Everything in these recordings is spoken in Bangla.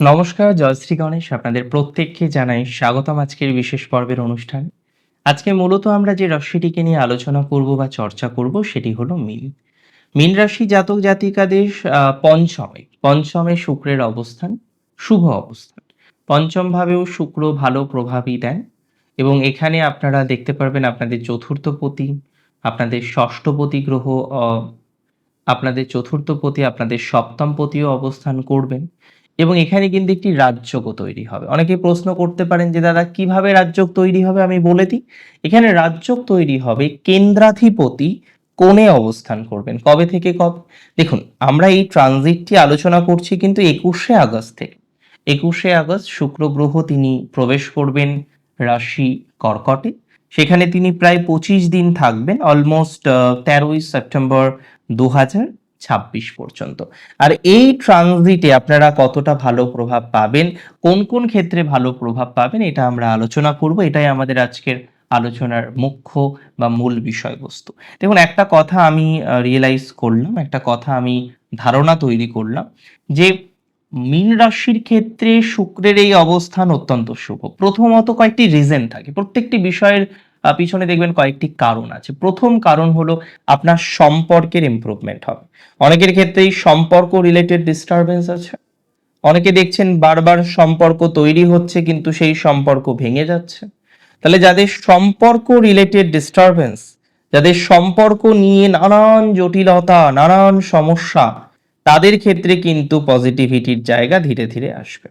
নমস্কার, জয়শ্রী গণেশ আপনাদের প্রত্যেককে জানাই স্বাগতম আজকের বিশেষ পর্বের অনুষ্ঠান। আজকে মূলত আমরা যে রাশিটিকে নিয়ে আলোচনা করব বা চর্চা করব সেটি হলো মীন। মীন রাশি জাতক জাতিকাদের পঞ্চমে। পঞ্চমে শুক্রের অবস্থান, শুভ অবস্থান। পঞ্চম ভাবেও শুক্র ভালো প্রভাবই দেন এবং এখানে আপনারা দেখতে পারবেন আপনাদের চতুর্থ পতি আপনাদের ষষ্ঠপতি গ্রহ আপনাদের চতুর্থ পতি আপনাদের সপ্তম পতিও অবস্থান করবেন। এবং এখানে কিন্তু একটি রাজযোগও তৈরি হবে। অনেকে প্রশ্ন করতে পারেন যে, দাদা, কীভাবে রাজযোগ তৈরি হবে? আমি বলে দিই। এখানে রাজযোগ তৈরি হবে কেন্দ্রাধিপতি কোণে অবস্থান করবেন। কবে থেকে কবে? দেখুন, আমরা এই ট্রানজিটটি আলোচনা করছি কিন্তু একুশে আগস্ট থেকে। একুশে আগস্ট শুক্র গ্রহ তিনি প্রবেশ করবেন রাশি কর্কটে। সেখানে তিনি প্রায় পঁচিশ দিন থাকবেন অলমোস্ট তেরোই সেপ্টেম্বর দু হাজার ছাব্বিশ পর্যন্ত। আর এই ট্রানজিটে আপনারা কতটা ভালো প্রভাব পাবেন, কোন কোন ক্ষেত্রে ভালো প্রভাব পাবেন, এটা আমরা আলোচনা করব। এটাই আমাদের আজকের আলোচনার মুখ্য বা মূল বিষয়বস্তু। দেখুন, একটা কথা আমি রিয়েলাইজ করলাম, একটা কথা আমি ধারণা তৈরি করলাম যে মীন রাশির ক্ষেত্রে শুক্রের এই অবস্থান অত্যন্ত শুভ। প্রথমত কয়েকটি রিজন থাকে। প্রত্যেকটি বিষয়ের পিছনে দেখবেন কয়েকটি কারণ আছে। প্রথম কারণ হলো আপনার সম্পর্কের ইমপ্রুভমেন্ট হবে। অনেকের ক্ষেত্রেই সম্পর্ক রিলেটেড ডিস্টারবেন্স আছে। অনেকে দেখছেন বারবার সম্পর্ক তৈরি হচ্ছে কিন্তু সেই সম্পর্ক ভেঙে যাচ্ছে। তাহলে যাদের সম্পর্ক রিলেটেড ডিস্টারবেন্স যাদের সম্পর্ক নিয়ে নানান জটিলতা, নানান সমস্যা, তাদের ক্ষেত্রে কিন্তু পজিটিভিটির জায়গা ধীরে ধীরে আসবে।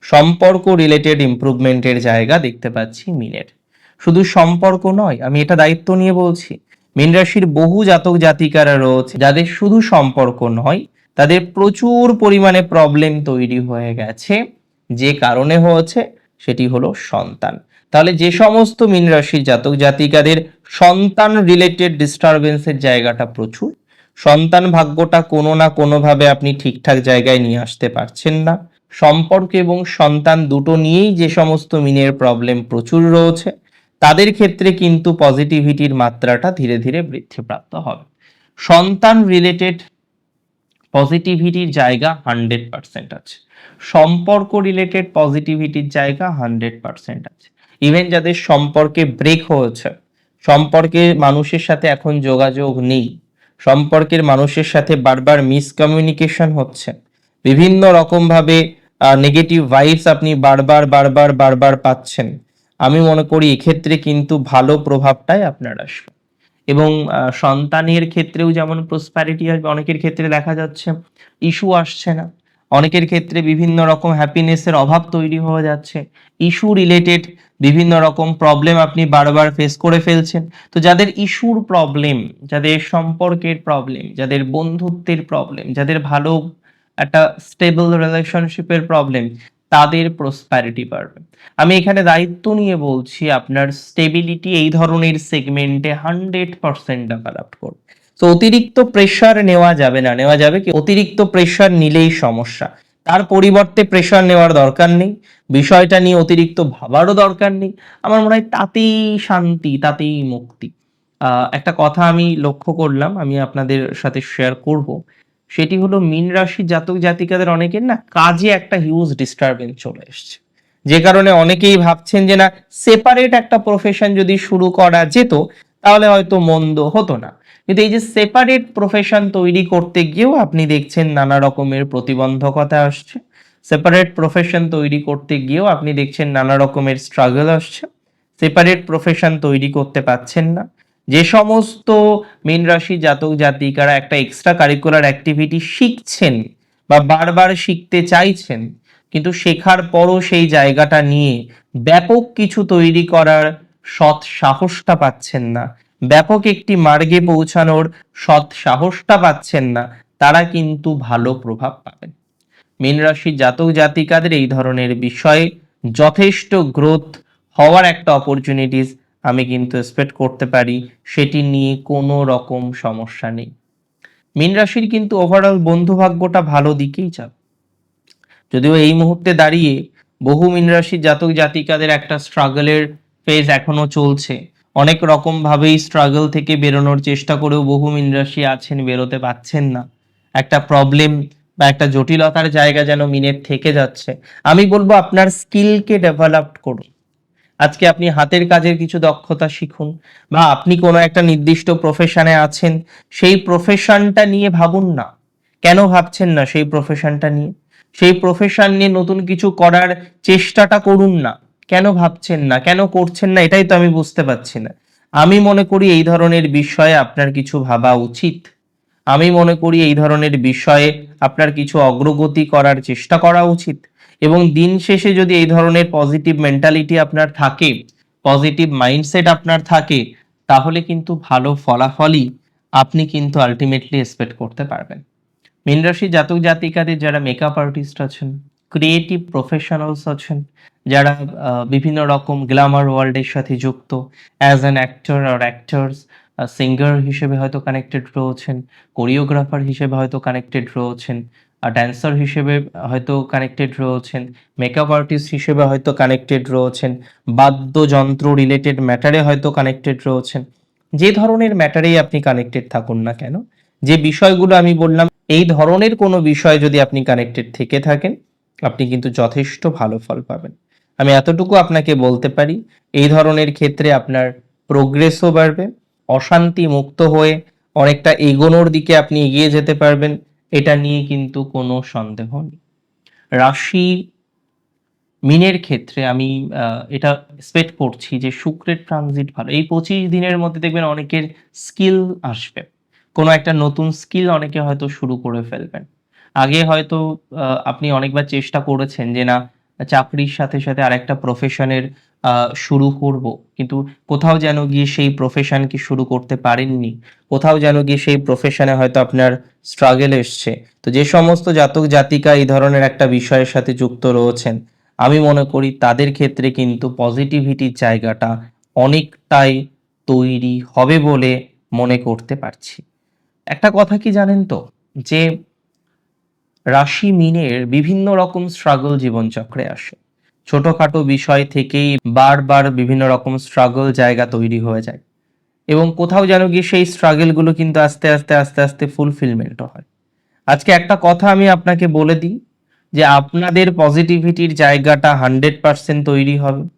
সম্পর্ক রিলেটেড ইমপ্রুভমেন্টের জায়গা দেখতে পাচ্ছি মিনের। শুধু সম্পর্ক নয়, আমি এটা দায়িত্ব নিয়ে বলছি। মীন রাশির বহু জাতক জাতিকারা রয়েছে, যাদের শুধু সম্পর্ক নয়, তাদের প্রচুর পরিমাণে প্রবলেম তৈরি হয়ে গেছে। যে কারণে হয়েছে, সেটি হলো সন্তান। তাহলে যে সমস্ত মীন রাশির জাতক জাতিকাদের সন্তান রিলেটেড ডিস্টারবেন্সের জায়গাটা প্রচুর। সন্তান ভাগ্যটা কোনো না কোনোভাবে আপনি ঠিকঠাক জায়গায় নিয়ে আসতে পারছেন না। সম্পর্ক এবং সন্তান দুটো নিয়েই যে সমস্ত মিনের প্রবলেম প্রচুর রয়েছে। তাদের ক্ষেত্রে কিন্তু পজিটিভিটির মাত্রাটা ধীরে ধীরে বৃদ্ধিপ্রাপ্ত হবে। সন্তান রিলেটেড পজিটিভিটির জায়গা হান্ড্রেড পার্সেন্ট আছে। সম্পর্ক রিলেটেড পজিটিভিটির জায়গা হান্ড্রেড পার্সেন্ট আছে। ইভেন যাদের সম্পর্কে ব্রেক হয়েছে, সম্পর্কে মানুষের সাথে এখন যোগাযোগ নেই, সম্পর্কের মানুষের সাথে বারবার মিসকমিউনিকেশন হচ্ছে, বিভিন্ন রকমভাবে নেগেটিভ ভাইবস আপনি বারবার বারবার বারবার পাচ্ছেন আমি মনে করি এক্ষেত্রে কিন্তু ভালো প্রভাবটাই আপনার আসবে। এবং সন্তানের ক্ষেত্রেও যেমন প্রসপ্যারিটি আসবে, অনেকের ক্ষেত্রে দেখা যাচ্ছে ইস্যু আসছে না। অনেকের ক্ষেত্রে বিভিন্ন রকম হ্যাপিনেসের অভাব তৈরি হয়ে যাচ্ছে। ইস্যু রিলেটেড বিভিন্ন রকম প্রবলেম আপনি বারবার ফেস করে ফেলছেন। তো যাদের ইস্যুর প্রবলেম যাদের সম্পর্কের প্রবলেম যাদের বন্ধুত্বের প্রবলেম যাদের ভালো একটা স্টেবল রিলেশনশিপের প্রবলেম তাদের প্রসপ্যারিটি বাড়বে। আমি এখানে দায়িত্ব নিয়ে বলছি আপনার স্টেবিলিটি এই ধরনের সেগমেন্টে হান্ড্রেড পার্সেন্ট ডেভেলপ করবে। তো অতিরিক্ত প্রেশার নেওয়া যাবে না, নেওয়া যাবে কি? অতিরিক্ত প্রেশার নিলেই সমস্যা। তার পরিবর্তে প্রেশার নেওয়ার দরকার নেই, বিষয়টা নিয়ে অতিরিক্ত ভাবারও দরকার নেই। আমার মনে হয় তাতেই শান্তি, তাতেই মুক্তি। একটা কথা আমি লক্ষ্য করলাম, আমি আপনাদের সাথে শেয়ার করব। সেটি হলো মিন রাশি জাতক জাতিকাদের অনেকের না কাজে একটা হিউজ ডিস্টারবেন্স চলে এসছে। যে কারণে অনেকেই ভাবছেন যে না সেপারেট একটা প্রফেশন যদি শুরু করা যেত, তাহলে হয়তো মন্দ হতো না। কিন্তু এই যে সেপারেট প্রফেশন তৈরি করতে গিয়েও আপনি দেখছেন নানা রকমের প্রতিবন্ধকতা আসছে। সেপারেট প্রফেশন তৈরি করতে গিয়েও আপনি দেখছেন নানা রকমের স্ট্রাগল আসছে। সেপারেট প্রফেশন তৈরি করতে পাচ্ছেন না। যে সমস্ত মীন রাশি জাতক জাতিকারা একটা এক্সট্রা কারিকুলার অ্যাক্টিভিটি শিখছেন বা বারবার শিখতে চাইছেন, কিন্তু শেখার পরও সেই জায়গাটা নিয়ে ব্যাপক কিছু তৈরি করার সৎ সাহসটা পাচ্ছেন না। ব্যাপক একটি মার্গে পৌঁছানোর সৎ সাহসটা পাচ্ছেন না, তারা কিন্তু ভালো প্রভাব পাবেন। মীন রাশি জাতক জাতিকাদের এই ধরনের বিষয়ে যথেষ্ট গ্রোথ হওয়ার একটা অপরচুনিটিস আমি কিন্তু এক্সপেক্ট করতে পারি সেটি নিয়ে কোনো রকম সমস্যা নেই। মীন রাশির কিন্তু ওভারঅল বন্ধু ভাগ্যটা ভালো দিকেই যাবে যদিও এই মুহূর্তে দাঁড়িয়ে বহু মীন রাশির জাতক জাতিকাদের একটা স্ট্রাগলের ফেজ এখনও চলছে। অনেক রকম ভাবেই স্ট্রাগল থেকে বেরোনোর চেষ্টা করেও বহু মীন রাশি আছেন, বেরোতে পারছেন না। একটা প্রবলেম বা একটা জটিলতার জায়গা যেন মিনের থেকে যাচ্ছে। আমি বলব আপনার স্কিলকে ডেভেলপ করুন। আজকে আপনি হাতের কাজের কিছু দক্ষতা শিখুন বা আপনি কোনো একটা নির্দিষ্ট প্রফেশনে আছেন, সেই প্রফেশনটা নিয়ে ভাবুন না। কেন ভাবছেন না সেই প্রফেশনটা নিয়ে? সেই প্রফেশন নিয়ে নতুন কিছু করার চেষ্টাটা করুন না। কেন ভাবছেন না? কেন করছেন না? এটাই তো আমি বুঝতে পারছি না। আমি মনে করি এই ধরনের বিষয়ে আপনার কিছু ভাবা উচিত। আমি মনে করি এই ধরনের বিষয়ে আপনার কিছু অগ্রগতি করার চেষ্টা করা উচিত। এবং দিন শেষে যদি এই ধরনের পজিটিভ মেন্টালিটি আপনার থাকে পজিটিভ মাইন্ডসেট আপনার থাকে, তাহলে কিন্তু ভালো ফলাফলই আপনি কিন্তু আলটিমেটলি এক্সপেক্ট করতে পারবেন। মীন রাশি জাতক জাতিকাদের যারা মেকআপ আর্টিস্ট আছেন ক্রিয়েটিভ প্রফেশনালস আছেন, যারা বিভিন্ন রকম গ্ল্যামার ওয়ার্ল্ডের সাথে যুক্ত অ্যাজ অ্যান অ্যাক্টর আর অ্যাক্টার্স সিঙ্গার হিসেবে হয়তো কানেক্টেড রয়েছেন কোরিওগ্রাফার হিসেবে হয়তো কানেক্টেড রয়েছেন ড্যান্সার হিসেবে হয়তো কানেক্টেড রয়েছেন মেকআপ আর্টিস্ট হিসেবে হয়তো কানেক্টেড রয়েছেন, বাদ্যযন্ত্র রিলেটেড ম্যাটারে হয়তো কানেক্টেড রয়েছেন। যে ধরনের ম্যাটারেই আপনি কানেক্টেড থাকুন না কেন, যে বিষয়গুলো আমি বললাম, এই ধরনের কোনো বিষয় যদি আপনি কানেক্টেড থেকে থাকেন, আপনি কিন্তু যথেষ্ট ভালো ফল পাবেন। আমি এতটুকু আপনাকে বলতে পারি, এই ধরনের ক্ষেত্রে আপনার প্রোগ্রেসও বাড়বে, অশান্তি মুক্ত হয়ে অনেকটা এগোনোর দিকে আপনি এগিয়ে যেতে পারবেন এটা নিয়ে কিন্তু কোনো সন্দেহ নেই। রাশি মিনের ক্ষেত্রে আমি এটা এক্সপেক্ট করছি যে শুক্রের ট্রানজিট ভালো। এই পঁচিশ দিনের মধ্যে দেখবেন অনেকের স্কিল আসবে। কোনো একটা নতুন স্কিল অনেকে হয়তো শুরু করে ফেলবেন। আগে হয়তো আপনি অনেকবার চেষ্টা করেছেন যে না, চাকরির সাথে সাথে আরেকটা প্রফেশনের শুরু করব। কিন্তু কোথাও যেন গিয়ে সেই প্রফেশনকে শুরু করতে পারেননি। কোথাও যেন গিয়ে সেই প্রফেশনে হয়তো আপনার স্ট্রাগল এসছে। তো যে সমস্ত জাতক, জাতিকা এই ধরনের একটা বিষয়ের সাথে যুক্ত রয়েছেন, আমি মনে করি তাদের ক্ষেত্রে কিন্তু পজিটিভিটির জায়গাটা অনেকটাই তৈরি হবে বলে মনে করতে পারছি। একটা কথা কি জানেন তো? যে রাশি মিনের বিভিন্ন রকম স্ট্রাগল জীবনচক্রে আসে। ছোটখাটো বিষয় থেকেই বারবার বিভিন্ন রকম স্ট্রাগল জায়গা তৈরি হয়ে যায়। এবং কোথাও যেন গিয়ে সেই স্ট্রাগলগুলো কিন্তু আস্তে আস্তে আস্তে আস্তে ফুলফিলমেন্ট হয়। আজকে একটা কথা আমি আপনাকে বলে দিই যে আপনাদের পজিটিভিটির জায়গাটা হান্ড্রেড পার্সেন্ট তৈরি হবে।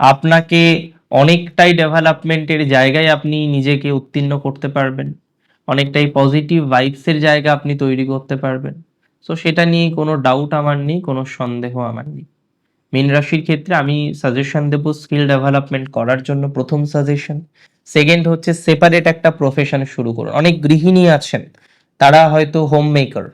আপনাকে অনেকটাই ডেভেলপমেন্টের জায়গায় আপনি নিজেকে উত্তীর্ণ করতে পারবেন। অনেকটাই পজিটিভ ভাইবসের জায়গা আপনি তৈরি করতে পারবেন। সো সেটা নিয়ে কোনো ডাউট আমার নেই, কোনো সন্দেহ আমার নেই। মীন রাশির ক্ষেত্রে আমি সাজেশন দেবো স্কিল ডেভেলপমেন্ট করার জন্য প্রথম সাজেশন সেকেন্ড হচ্ছে সেপারেট একটা প্রফেশন শুরু করুন। অনেক গৃহিণী আছেন, তারা হয়তো হোম মেকার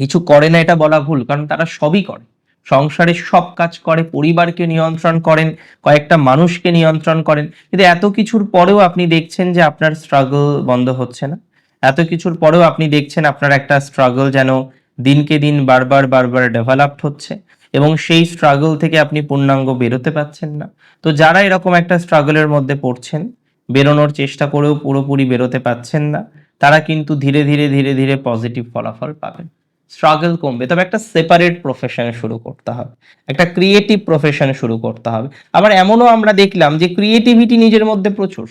কিছু করে না এটা বলা ভুল, কারণ তারা সবই করে। সংসারের সব কাজ করে, পরিবারকে নিয়ন্ত্রণ করেন, কয়েকটা মানুষকে নিয়ন্ত্রণ করেন। কিন্তু এত কিছুর পরেও আপনি দেখছেন যে আপনার স্ট্রাগল বন্ধ হচ্ছে না। এত কিছুর পরেও আপনি দেখছেন আপনার একটা স্ট্রাগল যেন দিনকে দিন বারবার বারবার ডেভেলপড হচ্ছে। এবং সেই স্ট্রাগল থেকে আপনি পূর্ণাঙ্গ বেরোতে পারছেন না। তো যারা এরকম একটা স্ট্রাগলের মধ্যে পড়ছেন, বেরোনোর চেষ্টা করেও পুরোপুরি বেরোতে পারছেন না, তারা কিন্তু ধীরে ধীরে ধীরে ধীরে পজিটিভ ফলাফল পাবেন। স্ট্রাগল কমবে। তবে একটা সেপারেট প্রফেশনে শুরু করতে হবে। একটা ক্রিয়েটিভ প্রফেশন শুরু করতে হবে। আবার এমনও আমরা দেখলাম যে ক্রিয়েটিভিটি নিজের মধ্যে প্রচুর।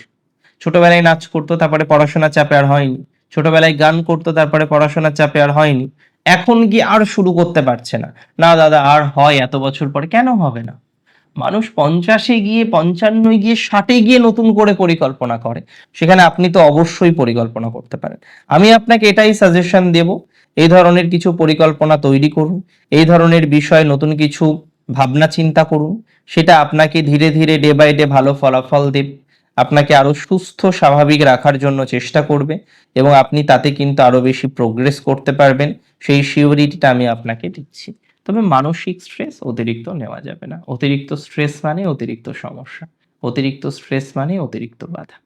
ছোটবেলায় নাচ করতো, তারপরে পড়াশোনা চাপে আর হয়নি। ছোটবেলায় গান করতো, তারপরে পড়াশোনার চাপে আর হয়নি। এখন গিয়ে আর শুরু করতে পারছে না? না দাদা, আর হয় এত বছর পরে, কেন হবে না? মানুষ পঞ্চাশে গিয়ে পঞ্চান্ন গিয়ে, ষাটে গিয়ে নতুন করে পরিকল্পনা করে। সেখানে আপনি তো অবশ্যই পরিকল্পনা করতে পারেন। আমি আপনাকে এটাই সাজেশন দেব, এই ধরনের কিছু পরিকল্পনা তৈরি করুন, এই ধরনের বিষয়ে নতুন কিছু ভাবনা চিন্তা করুন, সেটা আপনাকে ধীরে ধীরে ডে বাই ডে ভালো ফলাফল দেবে। আপনাকে আরও সুস্থ, স্বাভাবিক রাখার জন্য চেষ্টা করবে এবং আপনি তাতে কিন্তু আরও বেশি প্রোগ্রেস করতে পারবেন। সেই সিওরিটিটা আমি আপনাকে দিচ্ছি। তবে মানসিক স্ট্রেস অতিরিক্ত নেওয়া যাবে না। অতিরিক্ত স্ট্রেস মানে অতিরিক্ত সমস্যা। অতিরিক্ত স্ট্রেস মানে অতিরিক্ত বাধা।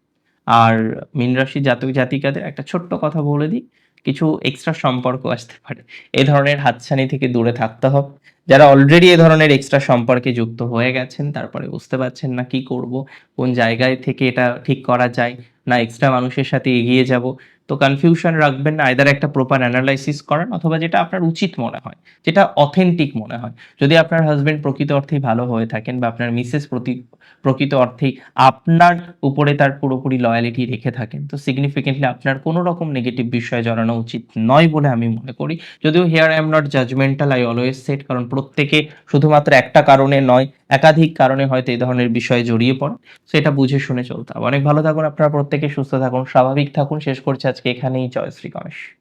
আর মিন রাশি জাতক জাতিকাদের একটা ছোট্ট কথা বলে দিই কিছু এক্সট্রা সম্পর্ক আসতে পারে। এ ধরনের হাতছানি থেকে দূরে থাকতে হবে। যারা অলরেডি এ ধরনের এক্সট্রা সম্পর্কে যুক্ত হয়ে গেছেন, তারপরে বুঝতে পারছেন না কি করব, কোন জায়গায় থেকে এটা ঠিক করা যায়, না এক্সট্রা মানুষের সাথে এগিয়ে যাব। তো কনফিউশন রাখবেন না আইদার একটা প্রপার অ্যানালাইসিস করেন অথবা যেটা আপনার উচিত মনে হয়, যেটা অথেন্টিক মনে হয়। যদি আপনার হাজবেন্ড প্রকৃত অর্থেই ভালো হয়ে থাকেন বা আপনার মিসেস প্রতি, প্রকৃত অর্থেই আপনার উপরে তার পুরোপুরি লয়ালিটি রেখে থাকেন, তো সিগনিফিকেন্টলি আপনার কোনো রকম নেগেটিভ বিষয়ে জড়ানো উচিত নয় বলে আমি মনে করি। যদিও here I am not judgmental I always set কারণ প্রত্যেকে শুধুমাত্র একটা কারণে নয় একাধিক কারণে হয়তো এই ধরনের বিষয়ে জড়িয়ে পড়ে সেটা বুঝে শুনে চলতে হবে। অনেক ভালো থাকুন আপনারা, প্রত্যেকে সুস্থ থাকুন, স্বাভাবিক থাকুন। শেষ করছি আজকে এখানেই। জয় শ্রী গণেশ।